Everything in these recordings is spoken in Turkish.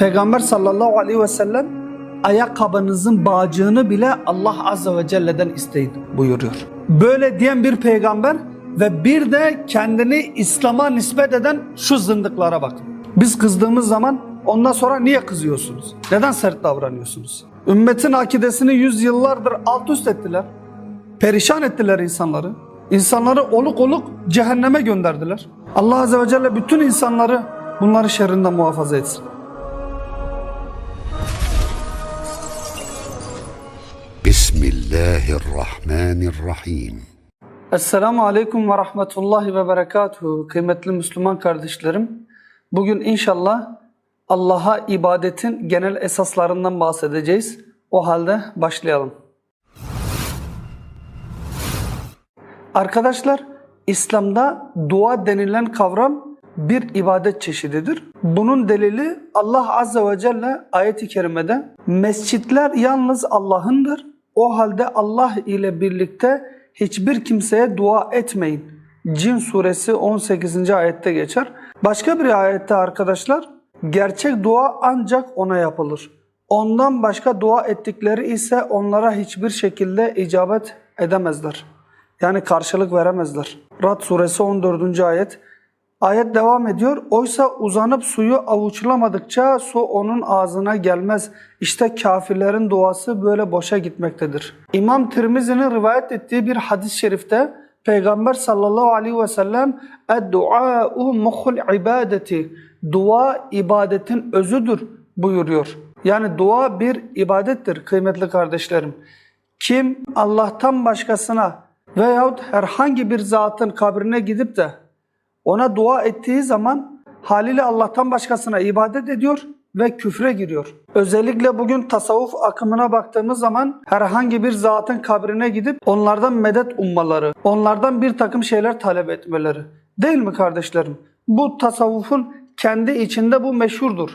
Peygamber sallallahu aleyhi ve sellem ayakkabınızın bağcığını bile Allah azze ve celle'den isteyin buyuruyor. Böyle diyen bir peygamber ve bir de kendini İslam'a nispet eden şu zındıklara bakın. Biz kızdığımız zaman ondan sonra niye kızıyorsunuz? Neden sert davranıyorsunuz? Ümmetin akidesini yüzyıllardır alt üst ettiler. Perişan ettiler insanları. İnsanları oluk oluk cehenneme gönderdiler. Allah Azze ve Celle bütün insanları bunları şerrinden muhafaza etsin. Bismillahirrahmanirrahim. Esselamu Aleyküm ve Rahmetullahi ve Berekatuhu. Kıymetli Müslüman kardeşlerim, bugün inşallah Allah'a ibadetin genel esaslarından bahsedeceğiz. O halde başlayalım. Arkadaşlar, İslam'da dua denilen kavram bir ibadet çeşididir. Bunun delili Allah Azze ve Celle ayeti kerimede mescitler yalnız Allah'ındır o halde Allah ile birlikte hiçbir kimseye dua etmeyin. Cin suresi 18. ayette geçer. Başka bir ayette arkadaşlar gerçek dua ancak ona yapılır. Ondan başka dua ettikleri ise onlara hiçbir şekilde icabet edemezler. Yani karşılık veremezler. Rad suresi 14. ayet. Ayet devam ediyor. Oysa uzanıp suyu avuçlamadıkça su onun ağzına gelmez. İşte kafirlerin duası böyle boşa gitmektedir. İmam Tirmizi'nin rivayet ettiği bir hadis-i şerifte Peygamber sallallahu aleyhi ve sellem "Ed-dua'u muhul ibadeti." Dua ibadetin özüdür buyuruyor. Yani dua bir ibadettir kıymetli kardeşlerim. Kim Allah'tan başkasına veyahut herhangi bir zatın kabrine gidip de ona dua ettiği zaman haliyle Allah'tan başkasına ibadet ediyor ve küfre giriyor. Özellikle bugün tasavvuf akımına baktığımız zaman herhangi bir zatın kabrine gidip onlardan medet ummaları, onlardan bir takım şeyler talep etmeleri. Değil mi kardeşlerim? Bu tasavvufun kendi içinde bu meşhurdur.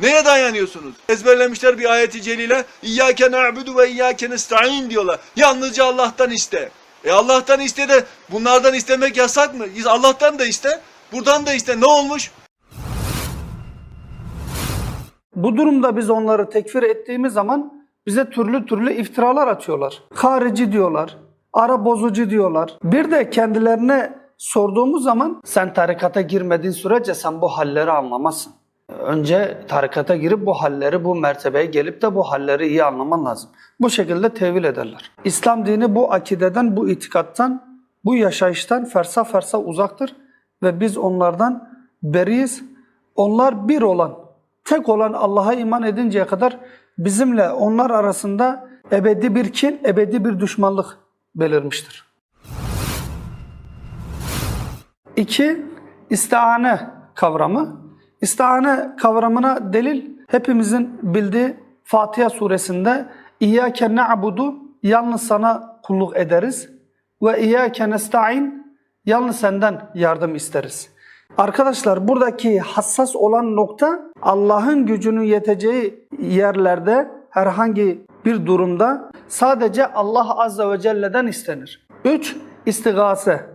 Neye dayanıyorsunuz? Ezberlemişler bir ayeti celile. İyyâke na'budu ve iyyâke nesta'in diyorlar. Yalnızca Allah'tan iste. E Allah'tan iste de bunlardan istemek yasak mı? Allah'tan da iste, buradan da iste. Ne olmuş? Bu durumda biz onları tekfir ettiğimiz zaman bize türlü türlü iftiralar atıyorlar. Harici diyorlar, ara bozucu diyorlar. Bir de kendilerine sorduğumuz zaman sen tarikata girmediğin sürece sen bu halleri anlamazsın. Önce tarikata girip bu halleri, bu mertebeye gelip de bu halleri iyi anlaman lazım. Bu şekilde tevil ederler. İslam dini bu akideden, bu itikattan, bu yaşayıştan fersa fersa uzaktır ve biz onlardan beriyiz. Onlar bir olan, tek olan Allah'a iman edinceye kadar bizimle onlar arasında ebedi bir kin, ebedi bir düşmanlık belirmiştir. İki, istiane kavramı. İstiane kavramına delil hepimizin bildiği Fatiha suresinde İyyâke na'budu yalnız sana kulluk ederiz ve İyyâke nesta'in yalnız senden yardım isteriz. Arkadaşlar buradaki hassas olan nokta Allah'ın gücünün yeteceği yerlerde herhangi bir durumda sadece Allah Azze ve Celle'den istenir. 3. İstigase.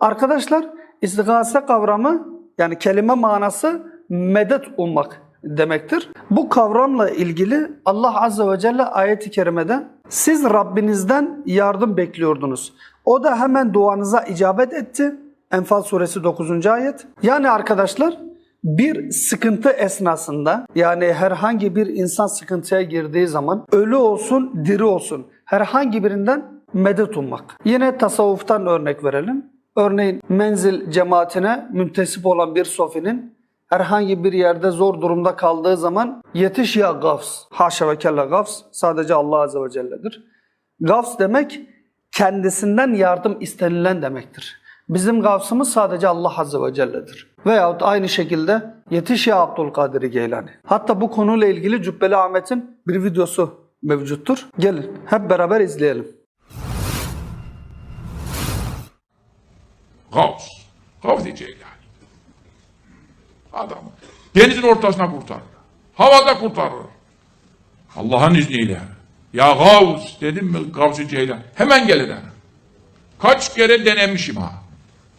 Arkadaşlar istigase kavramı yani kelime manası medet ummak demektir. Bu kavramla ilgili Allah Azze ve Celle ayeti kerimede siz Rabbinizden yardım bekliyordunuz. O da hemen duanıza icabet etti. Enfal suresi 9. ayet. Yani arkadaşlar bir sıkıntı esnasında yani herhangi bir insan sıkıntıya girdiği zaman ölü olsun diri olsun herhangi birinden medet ummak. Yine tasavvuftan örnek verelim. Örneğin menzil cemaatine müntesip olan bir sofinin herhangi bir yerde zor durumda kaldığı zaman yetiş ya gafs. Haşa ve kella gafs. Sadece Allah Azze ve Celle'dir. Gafs demek kendisinden yardım istenilen demektir. Bizim gafsımız sadece Allah Azze ve Celle'dir. Veyahut aynı şekilde yetiş ya Abdülkadir Geylani. Hatta bu konuyla ilgili Cübbeli Ahmet'in bir videosu mevcuttur. Gelin hep beraber izleyelim. Gavs. Gavs Ceylani. Adam denizin ortasına kurtarır. Havada kurtarır. Allah'ın izniyle. Ya Gavs dedim mi Gavs-ı Ceylan. Hemen gelir. Kaç kere denemişim ha.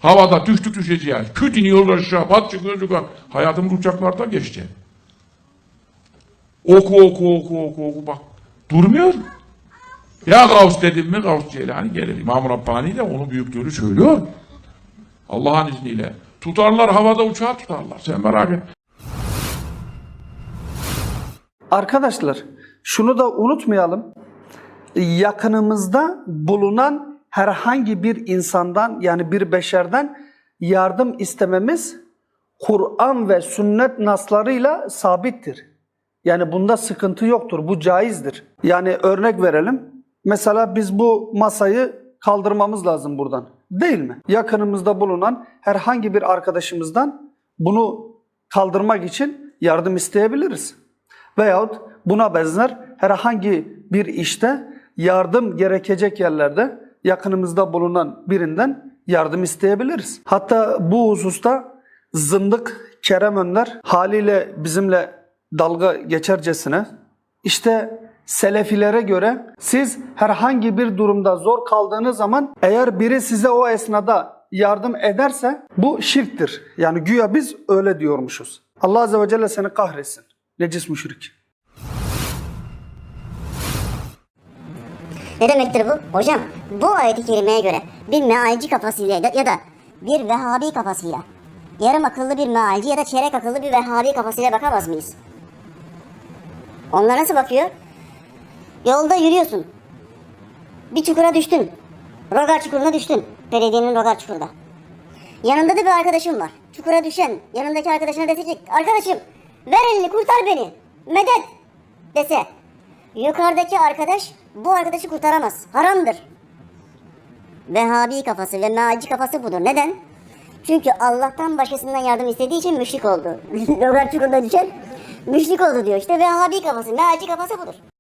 Havada düştük düşeceğiz. Küt iniyoruz aşağı. Pat çıkıyoruz yukarı. Hayatımız uçaklarda geçti. Oku oku oku oku oku bak. Durmuyor. Ya Gavs dedim mi Gavs Ceylani gelir. İmam Rabbani de onun büyüklüğünü söylüyor. Allah'ın izniyle. Tutarlar havada uçağı tutarlar. Sen merak et. Arkadaşlar şunu da unutmayalım. Yakınımızda bulunan herhangi bir insandan yani bir beşerden yardım istememiz Kur'an ve sünnet naslarıyla sabittir. Yani bunda sıkıntı yoktur. Bu caizdir. Yani örnek verelim. Mesela biz bu masayı kaldırmamız lazım buradan. Değil mi? Yakınımızda bulunan herhangi bir arkadaşımızdan bunu kaldırmak için yardım isteyebiliriz. Veyahut buna benzer herhangi bir işte yardım gerekecek yerlerde yakınımızda bulunan birinden yardım isteyebiliriz. Hatta bu hususta zındık Kerem Önder haliyle bizimle dalga geçercesine işte selefilere göre siz herhangi bir durumda zor kaldığınız zaman eğer biri size o esnada yardım ederse bu şirktir. Yani güya biz öyle diyormuşuz. Allah Azze ve Celle seni kahretsin. Necis müşrik. Ne demektir bu? Hocam bu ayeti kerimeye göre bir mealci kafasıyla ya da- bir Vehhabi kafasıyla yarım akıllı bir mealci ya da çeyrek akıllı bir Vehhabi kafasıyla bakamaz mıyız? Onlar nasıl bakıyor? Yolda yürüyorsun. Bir çukura düştün. Rogar çukuruna düştün. Belediyenin rogar çukurda. Yanında da bir arkadaşım var. Çukura düşen yanındaki arkadaşına desecek. Arkadaşım ver elini kurtar beni. Medet dese. Yukarıdaki arkadaş bu arkadaşı kurtaramaz. Haramdır. Vehhabi kafası ve mealci kafası budur. Neden? Çünkü Allah'tan başkasından yardım istediği için müşrik oldu. Logar çukuruna düşen müşrik oldu diyor. İşte Vehhabi kafası, mealci kafası budur.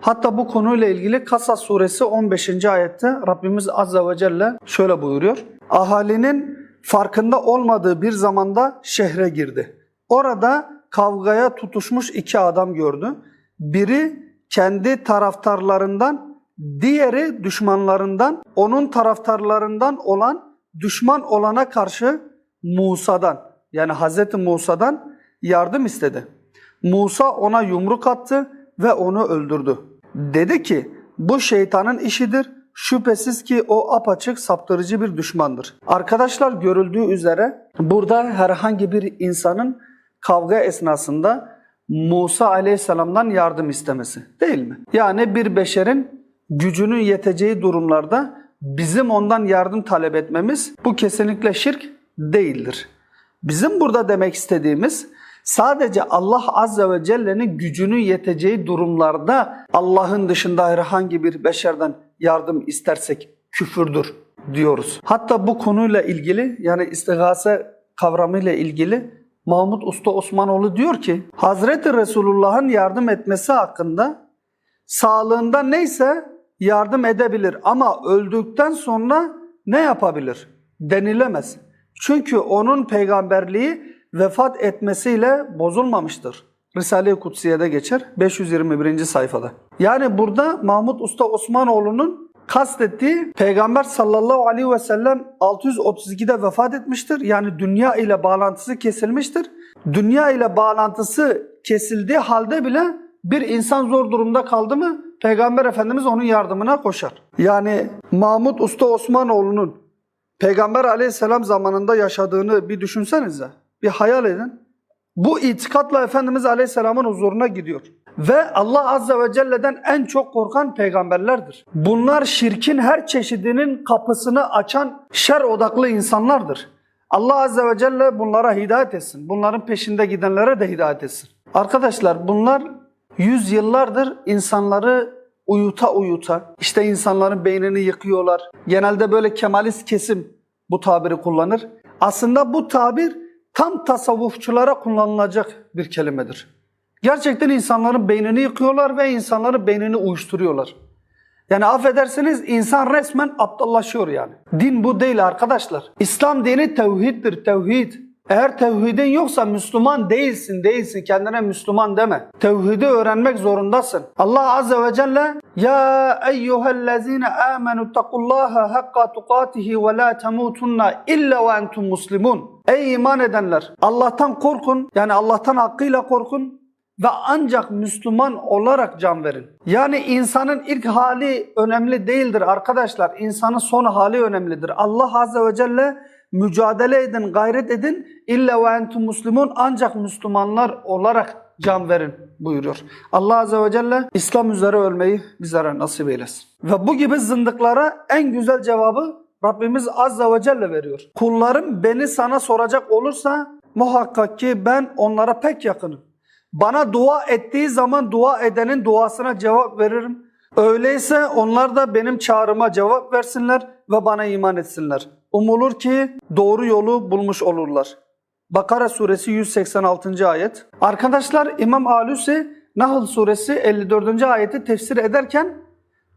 Hatta bu konuyla ilgili Kasas suresi 15. ayette Rabbimiz Azze ve Celle şöyle buyuruyor. Ahalinin farkında olmadığı bir zamanda şehre girdi. Orada kavgaya tutuşmuş iki adam gördü. Biri kendi taraftarlarından, diğeri düşmanlarından, onun taraftarlarından olan düşman olana karşı Musa'dan yani Hazreti Musa'dan yardım istedi. Musa ona yumruk attı ve onu öldürdü. Dedi ki bu şeytanın işidir. Şüphesiz ki o apaçık saptırıcı bir düşmandır. Arkadaşlar görüldüğü üzere burada herhangi bir insanın kavga esnasında Musa aleyhisselamdan yardım istemesi değil mi? Yani bir beşerin gücünün yeteceği durumlarda bizim ondan yardım talep etmemiz bu kesinlikle şirk değildir. Bizim burada demek istediğimiz sadece Allah Azze ve Celle'nin gücünün yeteceği durumlarda Allah'ın dışında herhangi bir beşerden yardım istersek küfürdür diyoruz. Hatta bu konuyla ilgili yani istigase kavramıyla ilgili Mahmud Usta Osmanoğlu diyor ki Hazreti Resulullah'ın yardım etmesi hakkında sağlığında neyse yardım edebilir ama öldükten sonra ne yapabilir? Denilemez. Çünkü onun peygamberliği vefat etmesiyle bozulmamıştır. Risale-i Kutsiye'de geçer 521. sayfada. Yani burada Mahmud Usta Osmanoğlu'nun kastettiği Peygamber sallallahu aleyhi ve sellem 632'de vefat etmiştir. Yani dünya ile bağlantısı kesilmiştir. Dünya ile bağlantısı kesildiği halde bile bir insan zor durumda kaldı mı Peygamber Efendimiz onun yardımına koşar. Yani Mahmud Usta Osmanoğlu'nun Peygamber aleyhisselam zamanında yaşadığını bir düşünsenize. Bir hayal edin. Bu itikatla Efendimiz aleyhisselamın huzuruna gidiyor. Ve Allah azze ve celle'den en çok korkan peygamberlerdir. Bunlar şirkin her çeşidinin kapısını açan şer odaklı insanlardır. Allah azze ve celle bunlara hidayet etsin. Bunların peşinde gidenlere de hidayet etsin. Arkadaşlar bunlar yüzyıllardır insanları uyuta uyuta işte insanların beynini yıkıyorlar. Genelde böyle kemalist kesim bu tabiri kullanır. Aslında bu tabir tam tasavvufçulara kullanılacak bir kelimedir. Gerçekten insanların beynini yıkıyorlar ve insanların beynini uyuşturuyorlar. Yani affedersiniz insan resmen aptallaşıyor yani. Din bu değil arkadaşlar. İslam dini tevhiddir, tevhid. Eğer tevhidin yoksa Müslüman değilsin, değilsin. Kendine Müslüman deme. Tevhidi öğrenmek zorundasın. Allah Azze ve Celle Ya eyyühellezine amenu takullaha hakka tukatihi ve la temutunna illa ve entum muslimun. Ey iman edenler! Allah'tan korkun. Yani Allah'tan hakkıyla korkun ve ancak Müslüman olarak can verin. Yani insanın ilk hali önemli değildir arkadaşlar. İnsanın son hali önemlidir. Allah Azze ve Celle mücadele edin, gayret edin. İlla ve entum muslimun ancak Müslümanlar olarak can verin buyuruyor. Allah Azze ve Celle İslam üzere ölmeyi bizlere nasip eylesin. Ve bu gibi zındıklara en güzel cevabı Rabbimiz Azze ve Celle veriyor. Kullarım beni sana soracak olursa muhakkak ki ben onlara pek yakınım. Bana dua ettiği zaman dua edenin duasına cevap veririm. Öyleyse onlar da benim çağrıma cevap versinler ve bana iman etsinler. Umulur ki doğru yolu bulmuş olurlar. Bakara suresi 186. ayet. Arkadaşlar İmam Alusi Nahl suresi 54. ayeti tefsir ederken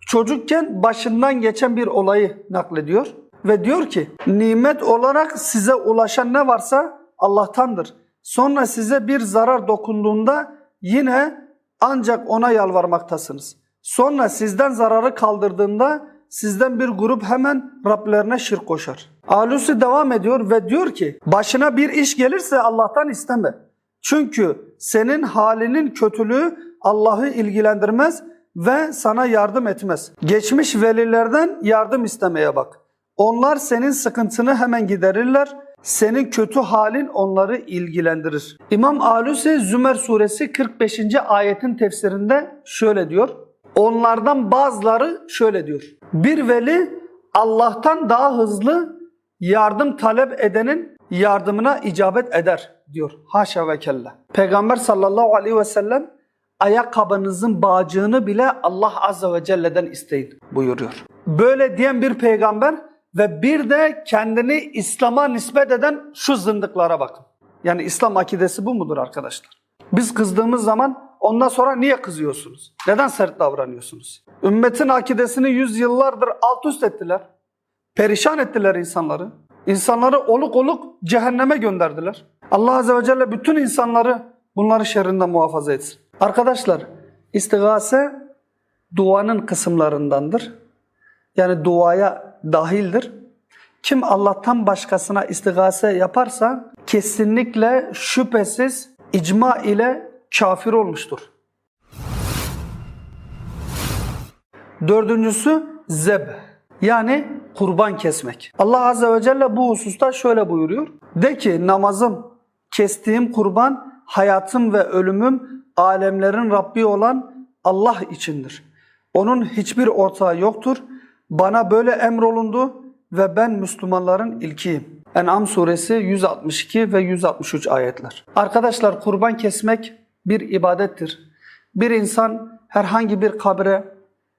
çocukken başından geçen bir olayı naklediyor. Ve diyor ki nimet olarak size ulaşan ne varsa Allah'tandır. Sonra size bir zarar dokunduğunda yine ancak ona yalvarmaktasınız. Sonra sizden zararı kaldırdığında sizden bir grup hemen Rablerine şirk koşar. Alusi devam ediyor ve diyor ki başına bir iş gelirse Allah'tan isteme. Çünkü senin halinin kötülüğü Allah'ı ilgilendirmez ve sana yardım etmez. Geçmiş velilerden yardım istemeye bak. Onlar senin sıkıntını hemen giderirler. Senin kötü halin onları ilgilendirir. İmam Alusi Zümer suresi 45. ayetin tefsirinde şöyle diyor. Onlardan bazıları şöyle diyor. Bir veli Allah'tan daha hızlı yardım talep edenin yardımına icabet eder diyor. Haşa ve kella. Peygamber sallallahu aleyhi ve sellem ayakkabınızın bağcığını bile Allah azze ve celle'den isteyin buyuruyor. Böyle diyen bir peygamber ve bir de kendini İslam'a nispet eden şu zındıklara bakın. Yani İslam akidesi bu mudur arkadaşlar? Biz kızdığımız zaman ondan sonra niye kızıyorsunuz? Neden sert davranıyorsunuz? Ümmetin akidesini yüzyıllardır alt üst ettiler. Perişan ettiler insanları. İnsanları oluk oluk cehenneme gönderdiler. Allah Azze ve Celle bütün insanları bunları şerrinden muhafaza etsin. Arkadaşlar istigase duanın kısımlarındandır. Yani duaya dahildir. Kim Allah'tan başkasına istigase yaparsa kesinlikle şüphesiz icma ile kafir olmuştur. Dördüncüsü zeb yani kurban kesmek. Allah Azze ve Celle bu hususta şöyle buyuruyor. De ki namazım, kestiğim kurban, hayatım ve ölümüm alemlerin Rabbi olan Allah içindir. Onun hiçbir ortağı yoktur. Bana böyle emrolundu ve ben Müslümanların ilkiyim. En'am suresi 162 ve 163 ayetler. Arkadaşlar kurban kesmek bir ibadettir. Bir insan herhangi bir kabre,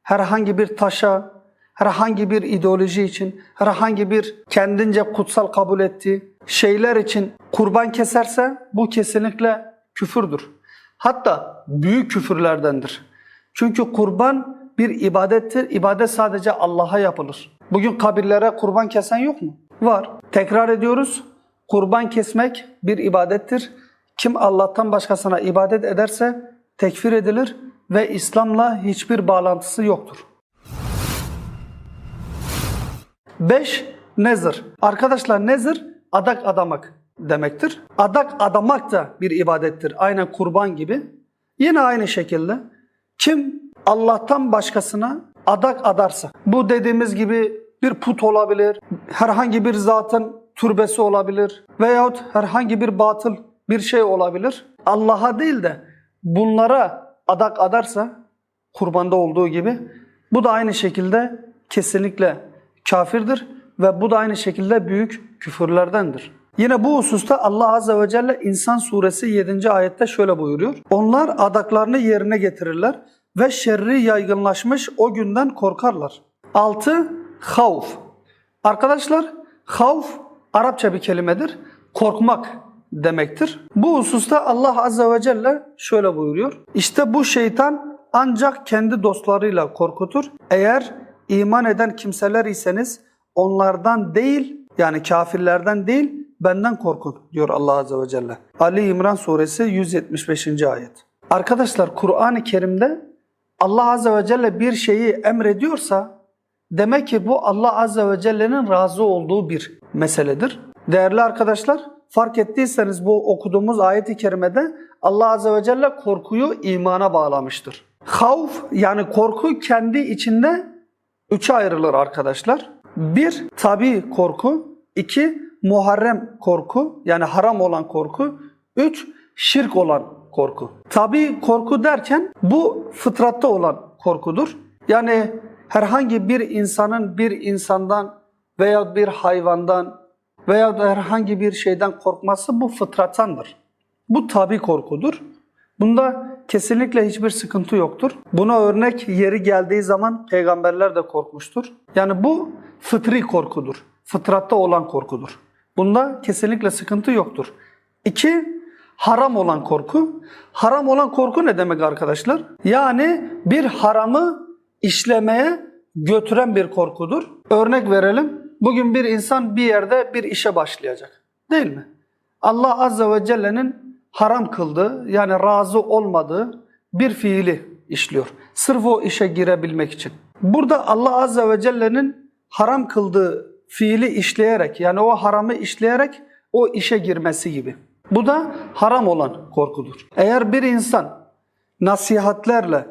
herhangi bir taşa, herhangi bir ideoloji için, herhangi bir kendince kutsal kabul ettiği şeyler için kurban keserse bu kesinlikle küfürdür. Hatta büyük küfürlerdendir. Çünkü kurban bir ibadettir. İbadet sadece Allah'a yapılır. Bugün kabirlere kurban kesen yok mu? Var. Tekrar ediyoruz. Kurban kesmek bir ibadettir. Kim Allah'tan başkasına ibadet ederse tekfir edilir ve İslam'la hiçbir bağlantısı yoktur. 5. Nezir. Arkadaşlar nezir adak adamak demektir. Adak adamak da bir ibadettir. Aynen kurban gibi. Yine aynı şekilde kim Allah'tan başkasına adak adarsa bu dediğimiz gibi bir put olabilir, herhangi bir zatın türbesi olabilir veyahut herhangi bir batıl bir şey olabilir. Allah'a değil de bunlara adak adarsa kurbanda olduğu gibi bu da aynı şekilde kesinlikle kafirdir ve bu da aynı şekilde büyük küfürlerdendir. Yine bu hususta Allah Azze ve Celle İnsan suresi 7. ayette şöyle buyuruyor. Onlar adaklarını yerine getirirler ve şerri yaygınlaşmış o günden korkarlar. 6. Havf. Arkadaşlar havf Arapça bir kelimedir. Korkmak demektir. Bu hususta Allah Azze ve Celle şöyle buyuruyor. İşte bu şeytan ancak kendi dostlarıyla korkutur. Eğer iman eden kimseler iseniz onlardan değil yani kafirlerden değil benden korkun diyor Allah Azze ve Celle. Ali İmran suresi 175. ayet. Arkadaşlar Kur'an-ı Kerim'de Allah Azze ve Celle bir şeyi emrediyorsa demek ki bu Allah Azze ve Celle'nin razı olduğu bir meseledir. Değerli arkadaşlar fark ettiyseniz bu okuduğumuz ayet-i kerimede Allah Azze ve Celle korkuyu imana bağlamıştır. Havf yani korku kendi içinde üçe ayrılır arkadaşlar. Bir, tabi korku. iki muharrem korku yani haram olan korku. Üç, şirk olan korku. Tabi korku derken bu fıtratta olan korkudur. Yani herhangi bir insanın bir insandan veya bir hayvandan veya da herhangi bir şeyden korkması bu fıtratandır. Bu tabi korkudur. Bunda kesinlikle hiçbir sıkıntı yoktur. Buna örnek yeri geldiği zaman peygamberler de korkmuştur. Yani bu fıtri korkudur. Fıtratta olan korkudur. Bunda kesinlikle sıkıntı yoktur. İki, haram olan korku. Haram olan korku ne demek arkadaşlar? Yani bir haramı işlemeye götüren bir korkudur. Örnek verelim. Bugün bir insan bir yerde bir işe başlayacak. Değil mi? Allah Azze ve Celle'nin haram kıldığı yani razı olmadığı bir fiili işliyor. Sırf o işe girebilmek için. Burada Allah Azze ve Celle'nin haram kıldığı fiili işleyerek yani o haramı işleyerek o işe girmesi gibi. Bu da haram olan korkudur. Eğer bir insan nasihatlerle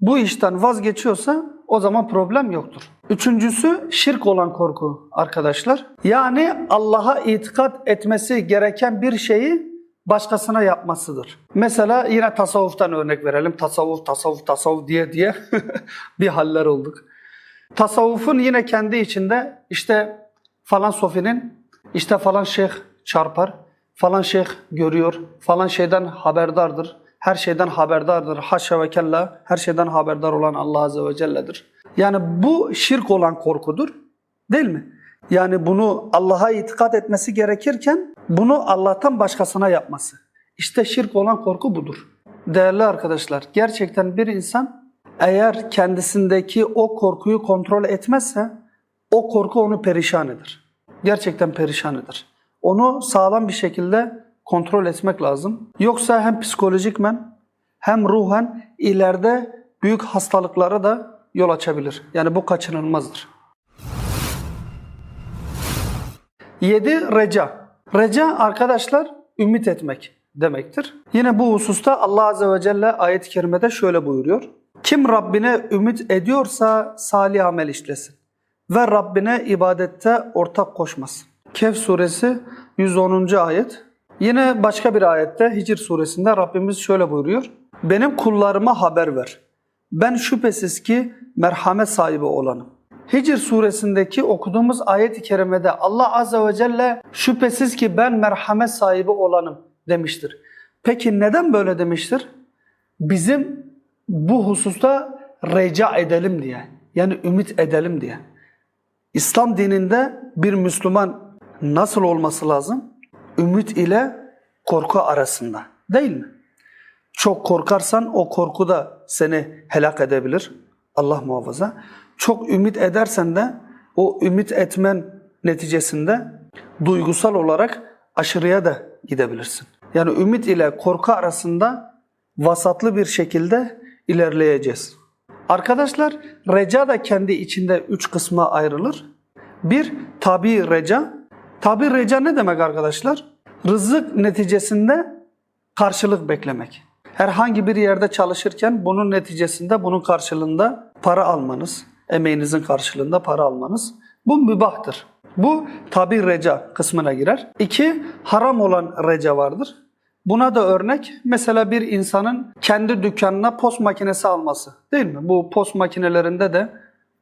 bu işten vazgeçiyorsa o zaman problem yoktur. Üçüncüsü şirk olan korku arkadaşlar. Yani Allah'a itikat etmesi gereken bir şeyi başkasına yapmasıdır. Mesela yine tasavvuftan örnek verelim. Tasavvuf, tasavvuf, tasavvuf diye diye bir haller olduk. Tasavvufun yine kendi içinde işte falan sofinin işte falan şeyh çarpar, falan şeyh görüyor, falan şeyden haberdardır, her şeyden haberdardır. Haşa ve kella her şeyden haberdar olan Allah Azze ve Celle'dir. Yani bu şirk olan korkudur. Değil mi? Yani bunu Allah'a itikat etmesi gerekirken bunu Allah'tan başkasına yapması. İşte şirk olan korku budur. Değerli arkadaşlar, gerçekten bir insan eğer kendisindeki o korkuyu kontrol etmezse o korku onu perişan eder. Gerçekten perişan eder. Onu sağlam bir şekilde kontrol etmek lazım. Yoksa hem psikolojikmen hem ruhen ileride büyük hastalıklara da yol açabilir. Yani bu kaçınılmazdır. 7. Reca. Reca arkadaşlar ümit etmek demektir. Yine bu hususta Allah Azze ve Celle ayet-i kerimede şöyle buyuruyor. Kim Rabbine ümit ediyorsa salih amel işlesin ve Rabbine ibadette ortak koşmasın. Kehf suresi 110. ayet. Yine başka bir ayette Hicr suresinde Rabbimiz şöyle buyuruyor. Benim kullarıma haber ver. Ben şüphesiz ki merhamet sahibi olanım. Hicr suresindeki okuduğumuz ayet-i kerimede Allah Azze ve Celle şüphesiz ki ben merhamet sahibi olanım demiştir. Peki neden böyle demiştir? Bizim bu hususta reca edelim diye. Yani ümit edelim diye. İslam dininde bir Müslüman nasıl olması lazım? Ümit ile korku arasında değil mi? Çok korkarsan o korku da seni helak edebilir. Allah muhafaza. Çok ümit edersen de o ümit etmen neticesinde duygusal olarak aşırıya da gidebilirsin. Yani ümit ile korku arasında vasatlı bir şekilde ilerleyeceğiz. Arkadaşlar reca da kendi içinde üç kısma ayrılır. Bir tabi reca. Tabi reca ne demek arkadaşlar? Rızık neticesinde karşılık beklemek. Herhangi bir yerde çalışırken bunun neticesinde bunun karşılığında para almanız, emeğinizin karşılığında para almanız bu mübahtır. Bu tabi reca kısmına girer. İki, haram olan reca vardır. Buna da örnek mesela bir insanın kendi dükkanına post makinesi alması değil mi? Bu post makinelerinde de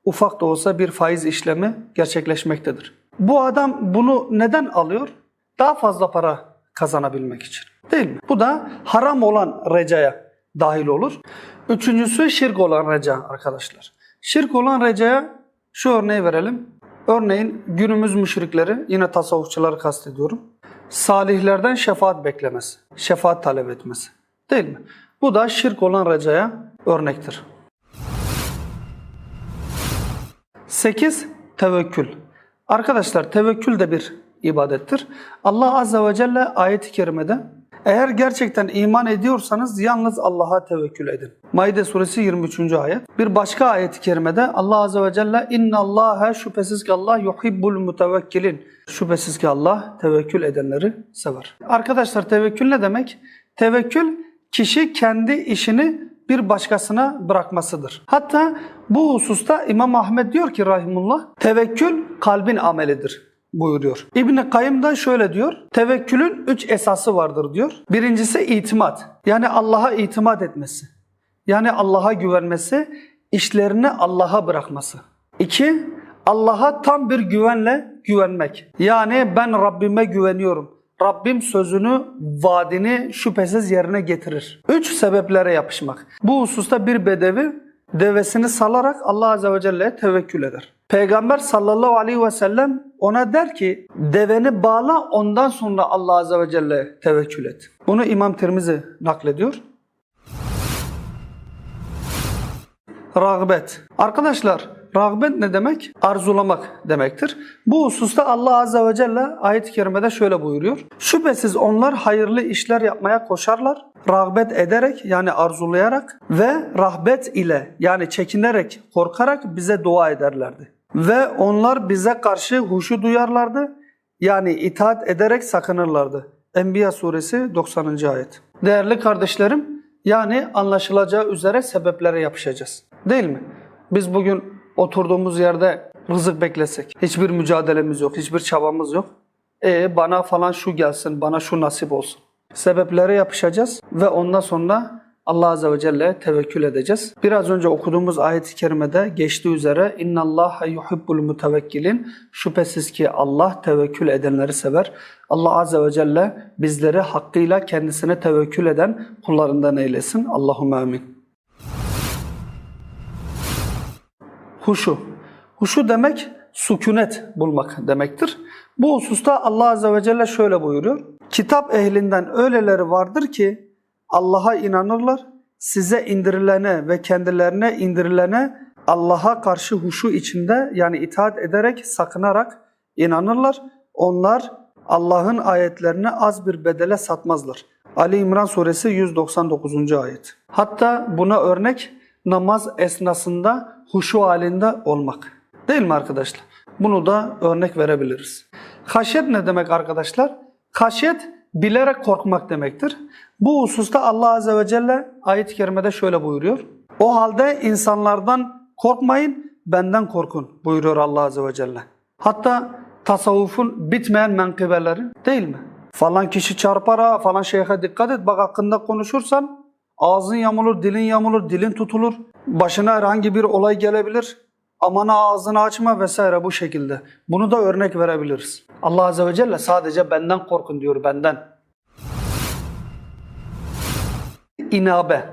ufak da olsa bir faiz işlemi gerçekleşmektedir. Bu adam bunu neden alıyor? Daha fazla para kazanabilmek için. Değil mi? Bu da haram olan recaya dahil olur. Üçüncüsü şirk olan reca arkadaşlar. Şirk olan recaya şu örneği verelim. Örneğin günümüz müşrikleri, yine tasavvufçuları kastediyorum. Salihlerden şefaat beklemesi, şefaat talep etmesi. Değil mi? Bu da şirk olan recaya örnektir. 8. Tevekkül. Arkadaşlar tevekkül de bir ibadettir. Allah Azze ve Celle ayet-i kerimede eğer gerçekten iman ediyorsanız yalnız Allah'a tevekkül edin. Maide suresi 23. ayet. Bir başka ayet-i kerimede Allah Azze ve Celle inna Allaha şüphesiz ki Allah yuhibbul mutevekkilin. Şüphesiz ki Allah tevekkül edenleri sever. Arkadaşlar tevekkül ne demek? Tevekkül kişi kendi işini bir başkasına bırakmasıdır. Hatta bu hususta İmam Ahmed diyor ki rahimullah tevekkül kalbin amelidir buyuruyor. İbn Kayyım da şöyle diyor. Tevekkülün üç esası vardır diyor. Birincisi itimat. Yani Allah'a itimat etmesi. Yani Allah'a güvenmesi, işlerini Allah'a bırakması. İki, Allah'a tam bir güvenle güvenmek. Yani ben Rabbime güveniyorum. Rabbim sözünü, vaadini şüphesiz yerine getirir. Üç sebeplere yapışmak. Bu hususta bir bedevi devesini salarak Allah Azze ve Celle'ye tevekkül eder. Peygamber sallallahu aleyhi ve sellem ona der ki deveni bağla ondan sonra Allah Azze ve Celle'ye tevekkül et. Bunu İmam Tirmizi naklediyor. Rağbet. Arkadaşlar rağbet ne demek? Arzulamak demektir. Bu hususta Allah Azze ve Celle ayet-i kerimede şöyle buyuruyor. Şüphesiz onlar hayırlı işler yapmaya koşarlar. Rağbet ederek yani arzulayarak ve rahbet ile yani çekinerek, korkarak bize dua ederlerdi. Ve onlar bize karşı huşu duyarlardı. Yani itaat ederek sakınırlardı. Enbiya suresi 90. ayet. Değerli kardeşlerim, yani anlaşılacağı üzere sebeplere yapışacağız. Değil mi? Biz bugün oturduğumuz yerde rızık beklesek, hiçbir mücadelemiz yok, hiçbir çabamız yok. E bana falan şu gelsin, bana şu nasip olsun. Sebeplere yapışacağız ve ondan sonra Allah Azze ve Celle'ye tevekkül edeceğiz. Biraz önce okuduğumuz ayet-i kerimede geçtiği üzere اِنَّ اللّٰهَ يُحِبُّ الْمُتَوَكِّلِينَ Şüphesiz ki Allah tevekkül edenleri sever. Allah Azze ve Celle bizleri hakkıyla kendisine tevekkül eden kullarından eylesin. Allahümme amin. Huşu. Huşu demek sükunet bulmak demektir. Bu hususta Allah Azze ve Celle şöyle buyuruyor. Kitap ehlinden öyleleri vardır ki Allah'a inanırlar, size indirilene ve kendilerine indirilene Allah'a karşı huşu içinde yani itaat ederek, sakınarak inanırlar. Onlar Allah'ın ayetlerini az bir bedele satmazlar. Ali İmran suresi 199. ayet. Hatta buna örnek namaz esnasında huşu halinde olmak. Değil mi arkadaşlar? Bunu da örnek verebiliriz. Haşyet ne demek arkadaşlar? Haşyet bilerek korkmak demektir. Bu hususta Allah Azze ve Celle ayet-i kerimede şöyle buyuruyor. O halde insanlardan korkmayın, benden korkun buyuruyor Allah Azze ve Celle. Hatta tasavvufun bitmeyen menkıbeleri değil mi? Falan kişi çarpar ha, falan şeyhe dikkat et bak hakkında konuşursan ağzın yamulur, dilin yamulur, dilin tutulur. Başına herhangi bir olay gelebilir. Aman ağzını açma vesaire bu şekilde. Bunu da örnek verebiliriz. Allah Azze ve Celle sadece benden korkun diyor benden. İnabe.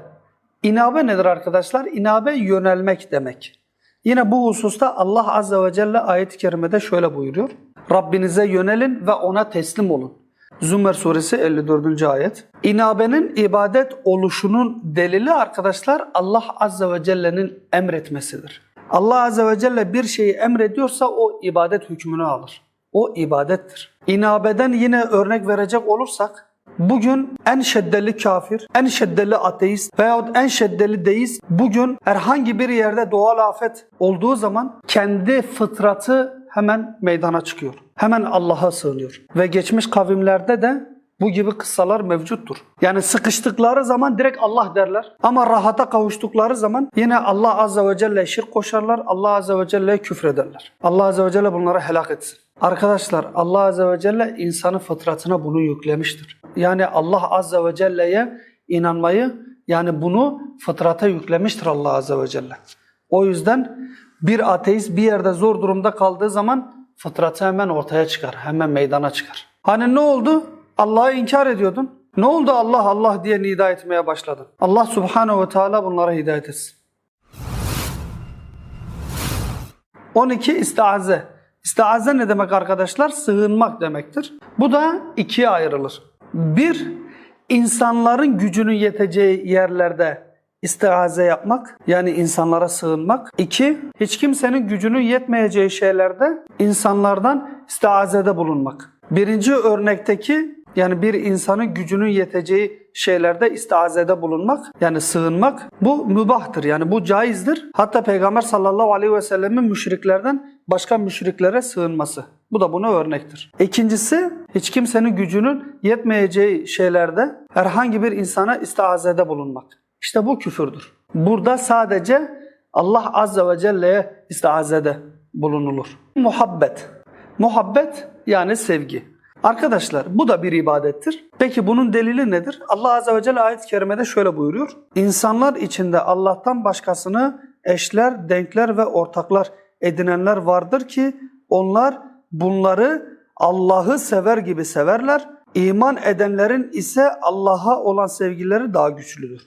İnabe nedir arkadaşlar? İnabe yönelmek demek. Yine bu hususta Allah Azze ve Celle ayet-i kerimede şöyle buyuruyor. Rabbinize yönelin ve ona teslim olun. Zümer suresi 54. ayet. İnabenin ibadet oluşunun delili arkadaşlar Allah Azze ve Celle'nin emretmesidir. Allah Azze ve Celle bir şeyi emrediyorsa o ibadet hükmünü alır. O ibadettir. İnabeden yine örnek verecek olursak Bugün en şiddetli kafir, en şiddetli ateist veyahut en şiddetli deist bugün herhangi bir yerde doğal afet olduğu zaman kendi fıtratı hemen meydana çıkıyor. Hemen Allah'a sığınıyor. Ve geçmiş kavimlerde de bu gibi kıssalar mevcuttur. Yani sıkıştıkları zaman direkt Allah derler. Ama rahata kavuştukları zaman yine Allah Azze ve Celle şirk koşarlar. Allah Azze ve Celle'ye küfrederler. Allah Azze ve Celle bunları helak etsin. Arkadaşlar Allah Azze ve Celle insanın fıtratına bunu yüklemiştir. Yani Allah Azze ve Celle'ye inanmayı yani bunu fıtrata yüklemiştir Allah Azze ve Celle. O yüzden bir ateist bir yerde zor durumda kaldığı zaman fıtratı hemen ortaya çıkar. Hemen meydana çıkar. Hani ne oldu? Allah'ı inkar ediyordun. Ne oldu Allah Allah diye nida etmeye başladın? Allah Subhanahu ve Teala bunlara hidayet etsin. 12 istiaze. İstiaze ne demek arkadaşlar? Sığınmak demektir. Bu da ikiye ayrılır. Bir, insanların gücünün yeteceği yerlerde istiaze yapmak yani insanlara sığınmak. İki, hiç kimsenin gücünün yetmeyeceği şeylerde insanlardan istiazede bulunmak. Birinci örnekteki yani bir insanın gücünün yeteceği şeylerde istiazede bulunmak yani sığınmak bu mübahtır yani bu caizdir. Hatta Peygamber sallallahu aleyhi ve sellemin müşriklerden başka müşriklere sığınması. Bu da buna örnektir. İkincisi hiç kimsenin gücünün yetmeyeceği şeylerde herhangi bir insana istiazede bulunmak. İşte bu küfürdür. Burada sadece Allah azze ve celle'ye istiazede bulunulur. Muhabbet. Muhabbet yani sevgi. Arkadaşlar bu da bir ibadettir. Peki bunun delili nedir? Allah Azze ve Celle ayet-i kerimede şöyle buyuruyor. İnsanlar içinde Allah'tan başkasını eşler, denkler ve ortaklar edinenler vardır ki onlar bunları Allah'ı sever gibi severler. İman edenlerin ise Allah'a olan sevgileri daha güçlüdür.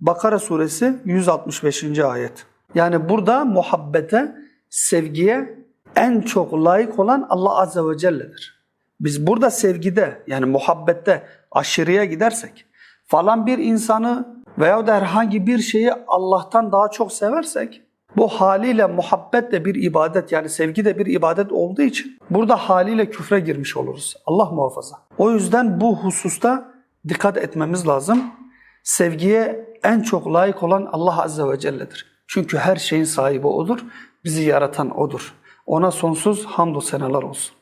Bakara suresi 165. ayet. Yani burada muhabbete, sevgiye en çok layık olan Allah Azze ve Celle'dir. Biz burada sevgide yani muhabbette aşırıya gidersek falan bir insanı veya da herhangi bir şeyi Allah'tan daha çok seversek bu haliyle muhabbet de bir ibadet yani sevgi de bir ibadet olduğu için burada haliyle küfre girmiş oluruz. Allah muhafaza. O yüzden bu hususta dikkat etmemiz lazım. Sevgiye en çok layık olan Allah Azze ve Celle'dir. Çünkü her şeyin sahibi O'dur. Bizi yaratan O'dur. Ona sonsuz hamdü seneler olsun.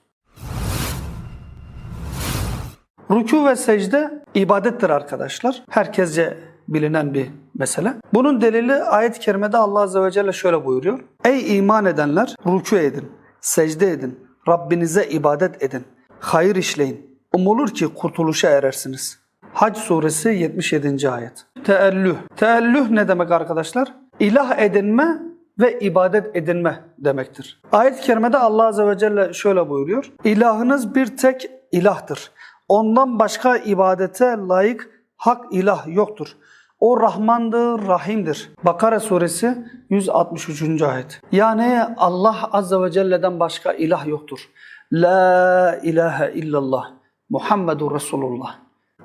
Rükû ve secde ibadettir arkadaşlar. Herkesce bilinen bir mesele. Bunun delili ayet-i kerimede Allah Azze ve Celle şöyle buyuruyor. Ey iman edenler rükû edin, secde edin, Rabbinize ibadet edin, hayır işleyin. Umulur ki kurtuluşa erersiniz. Hac suresi 77. ayet. Teellüh. Teellüh ne demek arkadaşlar? İlah edinme ve ibadet edinme demektir. Ayet-i kerimede Allah Azze ve Celle şöyle buyuruyor. İlahınız bir tek ilahtır. Ondan başka ibadete layık hak ilah yoktur. O Rahmandır, Rahim'dir. Bakara suresi 163. ayet. Yani Allah Azze ve Celle'den başka ilah yoktur. La ilahe illallah. Muhammedur Resulullah.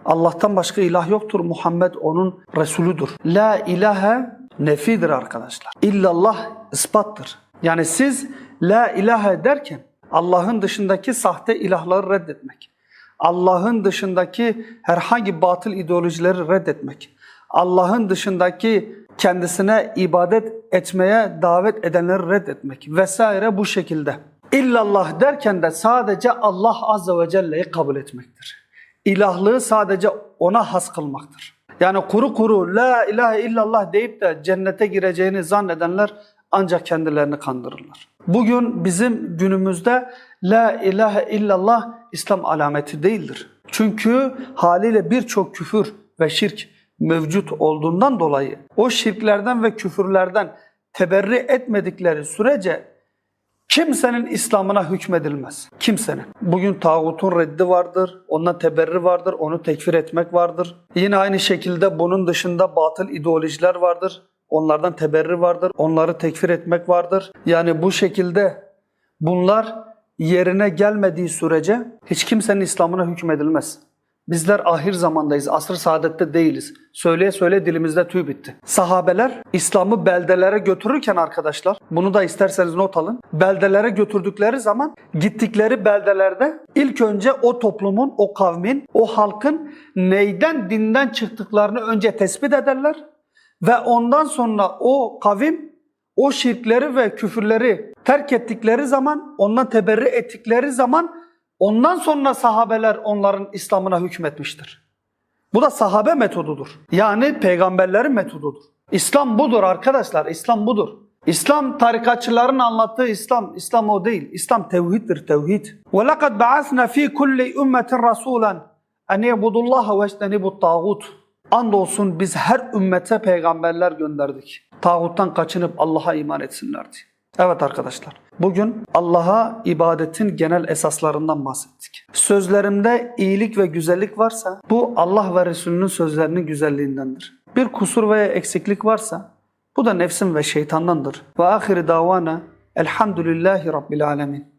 Allah'tan başka ilah yoktur. Muhammed onun Resulüdür. La ilahe nefidir arkadaşlar. İllallah ispattır. Yani siz la ilahe derken Allah'ın dışındaki sahte ilahları reddetmek. Allah'ın dışındaki herhangi batıl ideolojileri reddetmek. Allah'ın dışındaki kendisine ibadet etmeye davet edenleri reddetmek vesaire bu şekilde. İllallah derken de sadece Allah Azze ve Celle'yi kabul etmektir. İlahlığı sadece ona has kılmaktır. Yani kuru kuru la ilahe illallah deyip de cennete gireceğini zannedenler ancak kendilerini kandırırlar. Bugün bizim günümüzde la ilahe illallah İslam alameti değildir. Çünkü haliyle birçok küfür ve şirk mevcut olduğundan dolayı o şirklerden ve küfürlerden teberri etmedikleri sürece kimsenin İslam'ına hükmedilmez. Kimsenin. Bugün tağutun reddi vardır, ondan teberri vardır, onu tekfir etmek vardır. Yine aynı şekilde bunun dışında batıl ideolojiler vardır. Onlardan teberri vardır, onları tekfir etmek vardır. Yani bu şekilde bunlar yerine gelmediği sürece hiç kimsenin İslam'ına hükmedilmez. Bizler ahir zamandayız, asr saadette değiliz. Söyleye söyle dilimizde tüy bitti. Sahabeler İslam'ı beldelere götürürken arkadaşlar, bunu da isterseniz not alın. Beldelere götürdükleri zaman gittikleri beldelerde ilk önce o toplumun, o kavmin, o halkın neyden dinden çıktıklarını önce tespit ederler. Ve ondan sonra o kavim o şirkleri ve küfürleri terk ettikleri zaman, ondan teberri ettikleri zaman ondan sonra sahabeler onların İslam'ına hükmetmiştir. Bu da sahabe metodudur. Yani peygamberlerin metodudur. İslam budur arkadaşlar, İslam budur. İslam tarikatçıların anlattığı İslam, İslam o değil. İslam tevhiddir, tevhid. وَلَقَدْ بَعَثْنَا ف۪ي كُلِّ اُمَّةٍ رَسُولًا اَنْ يَبُدُ اللّٰهَ وَاجْتَنِبُ الطَّاغُوتِ Andolsun biz her ümmete peygamberler gönderdik. Tağuttan kaçınıp Allah'a iman etsinler diye. Evet arkadaşlar, bugün Allah'a ibadetin genel esaslarından bahsettik. Sözlerimde iyilik ve güzellik varsa bu Allah ve Resulünün sözlerinin güzelliğindendir. Bir kusur veya eksiklik varsa bu da nefsim ve şeytandandır. Ve ahiri davana elhamdülillahi rabbil alemin.